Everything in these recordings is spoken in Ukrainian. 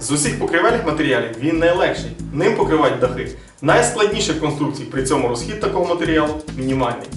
З усіх покривельних матеріалів він найлегший. Ним покривають дахи. Найскладніше в конструкцій при цьому розхід такого матеріалу мінімальний.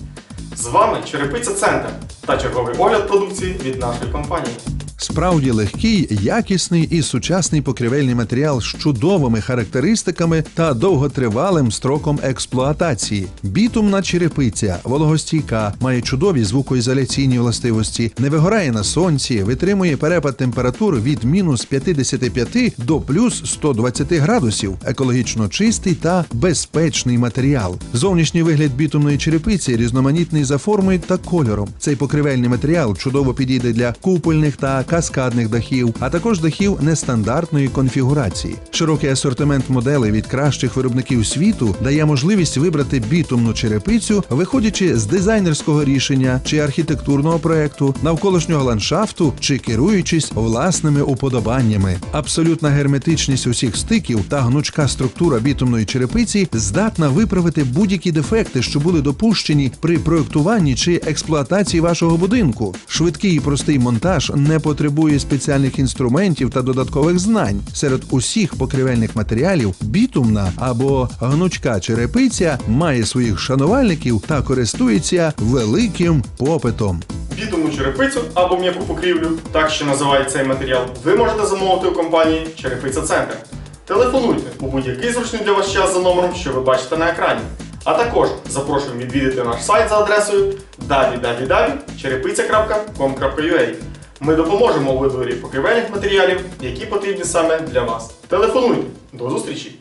З вами Черепиця Центр та черговий огляд продукції від нашої компанії. Справді легкий, якісний і сучасний покрівельний матеріал з чудовими характеристиками та довготривалим строком експлуатації. Бітумна черепиця, вологостійка, має чудові звукоізоляційні властивості, не вигорає на сонці, витримує перепад температур від мінус 55 до плюс 120 градусів, екологічно чистий та безпечний матеріал. Зовнішній вигляд бітумної черепиці різноманітний за формою та кольором. Цей покривельний матеріал чудово підійде для купольних та каскадних дахів, а також дахів нестандартної конфігурації. Широкий асортимент моделей від кращих виробників світу дає можливість вибрати бітумну черепицю, виходячи з дизайнерського рішення чи архітектурного проекту, навколишнього ландшафту чи керуючись власними уподобаннями. Абсолютна герметичність усіх стиків та гнучка структура бітумної черепиці здатна виправити будь-які дефекти, що були допущені при проектуванні чи експлуатації вашого будинку. Швидкий і простий монтаж не потребує спеціальних інструментів та додаткових знань. Серед усіх покривельних матеріалів бітумна або гнучка черепиця має своїх шанувальників та користується великим попитом. Бітумну черепицю або м'яку покрівлю, так ще називають цей матеріал, ви можете замовити у компанії Черепиця Центр. Телефонуйте у будь-який зручний для вас час за номером, що ви бачите на екрані. А також запрошуємо відвідати наш сайт за адресою www.черепиця.com.ua. Ми допоможемо у виборі покривельних матеріалів, які потрібні саме для вас. Телефонуйте. До зустрічі!